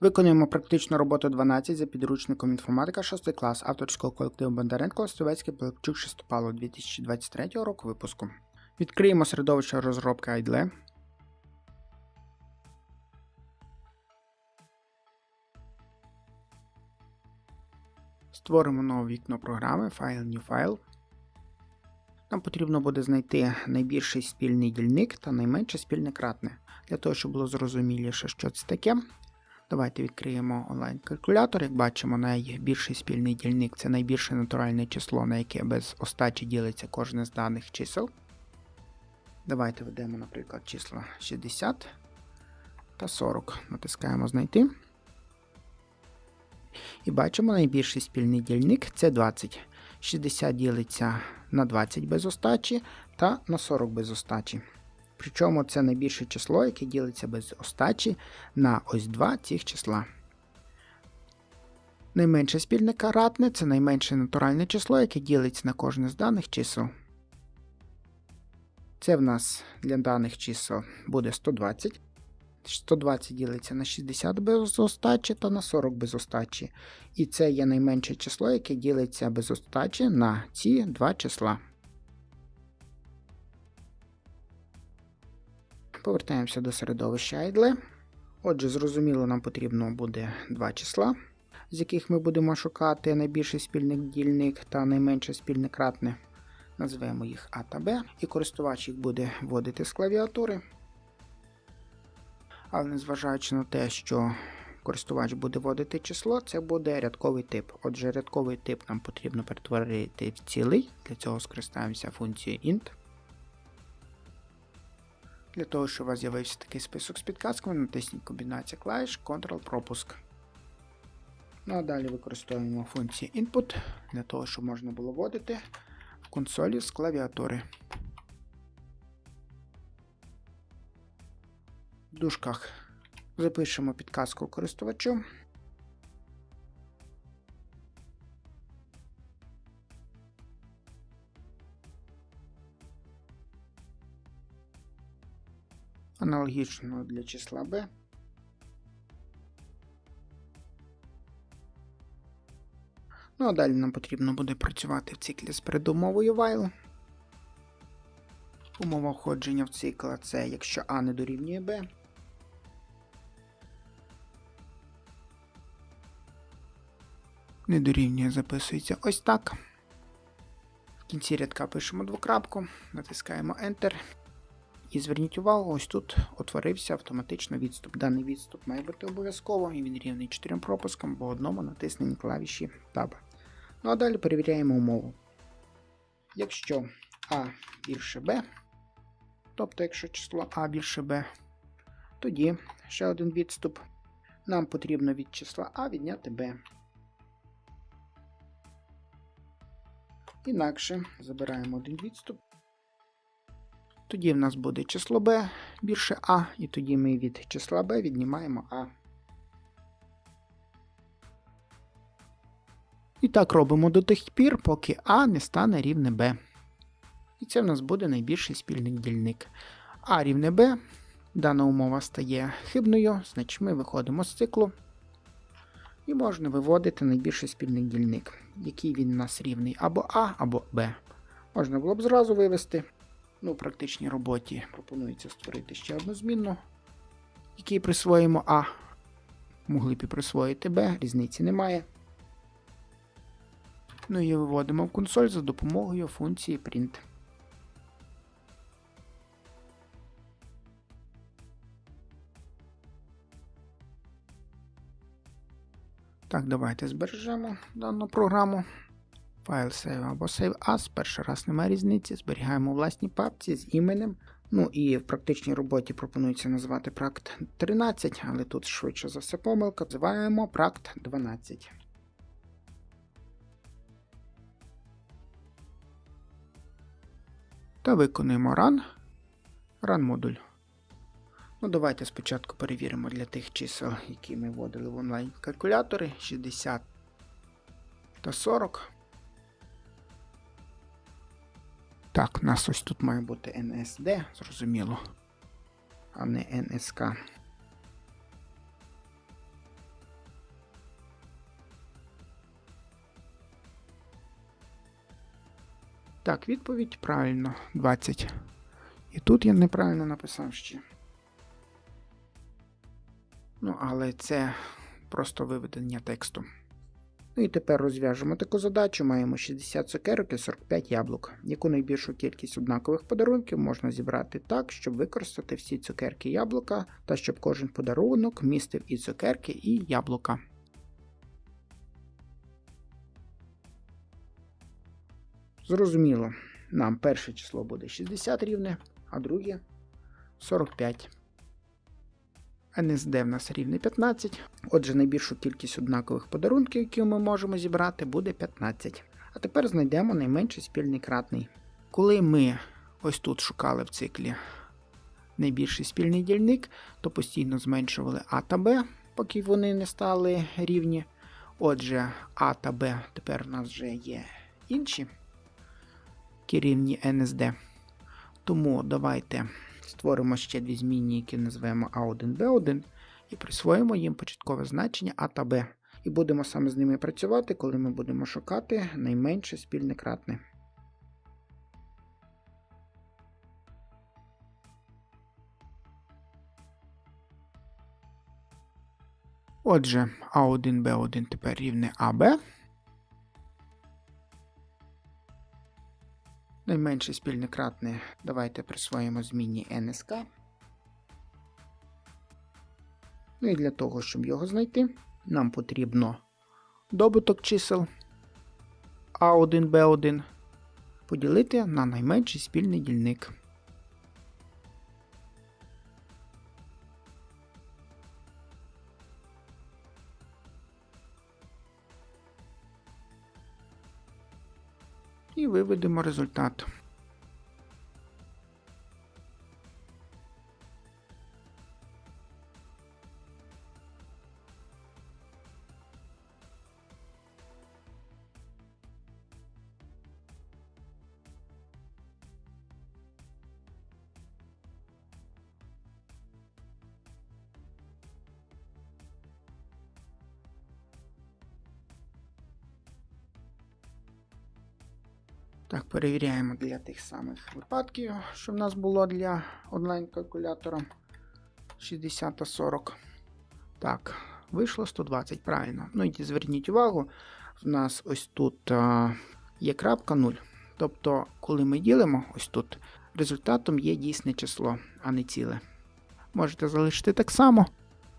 Виконуємо практичну роботу 12 за підручником інформатика 6 клас авторського колективу Бондаренко Стовецький Пилипчук Шестопало 2023 року випуску. Відкриємо середовище розробки IDLE. Створимо нове вікно програми File New File. Нам потрібно буде знайти найбільший спільний дільник та найменше спільне кратне. Для того, щоб було зрозуміліше, що це таке, Давайте відкриємо онлайн-калькулятор. Як бачимо, найбільший спільний дільник це найбільше натуральне число, на яке без остачі ділиться кожне з даних чисел. Давайте введемо, наприклад, числа 60 та 40. Натискаємо Знайти. І бачимо, найбільший спільний дільник це 20. 60 ділиться на 20 без остачі та на 40 без остачі. Причому це найбільше число, яке ділиться без остачі на ось два цих числа. Найменше спільне каратне це найменше натуральне число, яке ділиться на кожне з даних чисел. Це в нас для даних чисел буде 120. 120 ділиться на 60 без остачі та на 40 без остачі. І це є найменше число, яке ділиться без остачі на ці два числа. Повертаємося до середовища IDLE. Отже, зрозуміло, нам потрібно буде два числа, з яких ми будемо шукати найбільший спільник дільник та найменше спільне кратне. Назвемо їх А та Б, і користувач їх буде вводити з клавіатури. Але незважаючи на те, що користувач буде вводити число, це буде рядковий тип. Отже, рядковий тип нам потрібно перетворити в цілий. Для цього скористаємося функцією int. Для того, щоб у вас з'явився такий список з підказками, натисніть комбінація клавіш Ctrl-пропуск. Ну а далі використовуємо функцію Input для того, щоб можна було вводити в консолі з клавіатури. В дужках запишемо підказку користувачу. Аналогічно для числа b. Ну а далі нам потрібно буде працювати в циклі з передумовою while. Умова входження в цикл це якщо А не дорівнює Б. Не дорівнює записується ось так. В кінці рядка пишемо двокрапку, натискаємо Enter. І зверніть увагу, ось тут утворився автоматично відступ. Даний відступ має бути обов'язково, і він рівний 4 пропускам, бо одному натисненні клавіші Tab. Ну а далі перевіряємо умову. Якщо А більше Б, тобто якщо число А більше Б, тоді ще один відступ. Нам потрібно від числа А відняти Б. Інакше забираємо один відступ. Тоді в нас буде число b більше А, і тоді ми від числа b віднімаємо А. І так робимо до тих пір, поки А не стане рівне b. І це в нас буде найбільший спільний дільник. А рівне b. Дана умова стає хибною, значить ми виходимо з циклу. І можна виводити найбільший спільний дільник, який він у нас рівний або А, або Б. Можна було б зразу вивести. Ну, практичній роботі пропонується створити ще одну змінну, якій присвоїмо А. Могли б і присвоїти Б, різниці немає. Ну і виводимо в консоль за допомогою функції print. Так, давайте збережемо дану програму. Файл save або save as. Перший раз немає різниці. Зберігаємо у власній папці з іменем. Ну і в практичній роботі пропонується назвати практ 13, але тут швидше за все помилка. Називаємо практ 12. Та виконуємо run. Run модуль. Ну, давайте спочатку перевіримо для тих чисел, які ми вводили в онлайн-калькулятори 60 та 40. Так, у нас ось тут має бути NSD, зрозуміло, а не NSK. Так, відповідь правильно, 20. І тут я неправильно написав ще. Ну, але це просто виведення тексту. Ну і тепер розв'яжемо таку задачу. Маємо 60 цукерок і 45 яблук. Яку найбільшу кількість однакових подарунків можна зібрати так, щоб використати всі цукерки яблука, та щоб кожен подарунок містив і цукерки, і яблука. Зрозуміло, нам перше число буде 60 рівне, а друге 45. НСД в нас рівне 15. Отже, найбільшу кількість однакових подарунків, які ми можемо зібрати, буде 15. А тепер знайдемо найменший спільний кратний. Коли ми ось тут шукали в циклі найбільший спільний дільник, то постійно зменшували А та Б, поки вони не стали рівні. Отже, А та Б тепер в нас вже є інші які рівні НСД. Тому давайте створимо ще дві змінні, які назвемо А1, Б1, і присвоїмо їм початкове значення А та Б. І будемо саме з ними працювати, коли ми будемо шукати найменше спільне кратне. Отже, А1, Б1 тепер рівне АБ. Найменше спільний кратне давайте присвоїмо змінні НСК. Ну і для того, щоб його знайти, нам потрібно добуток чисел А1, Б1 поділити на найменший спільний дільник. І виведемо результат. Так, перевіряємо для тих самих випадків, що в нас було для онлайн-калькулятора 60 та 40. Так, вийшло 120, правильно. Ну і зверніть увагу, в нас ось тут а, є крапка 0. Тобто, коли ми ділимо ось тут, результатом є дійсне число, а не ціле. Можете залишити так само.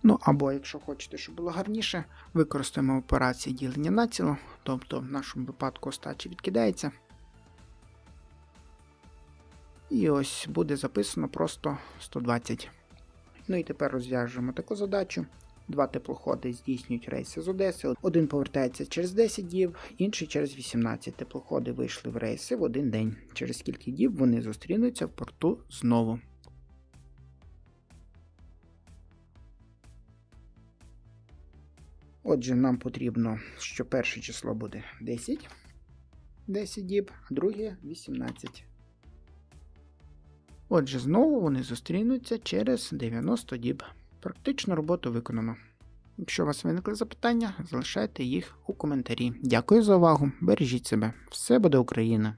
Ну, або, якщо хочете, щоб було гарніше, використаємо операцію ділення націло, тобто в нашому випадку остачі відкидається. І ось буде записано просто 120. Ну і тепер розв'яжемо таку задачу. Два теплоходи здійснюють рейси з Одеси. Один повертається через 10 діб, інший через 18. Теплоходи вийшли в рейси в один день. Через скільки діб вони зустрінуться в порту знову. Отже, нам потрібно, що перше число буде 10. 10 діб, друге 18. Отже, знову вони зустрінуться через 90 діб. Практично роботу виконано. Якщо у вас виникли запитання, залишайте їх у коментарі. Дякую за увагу. Бережіть себе. Все буде Україна!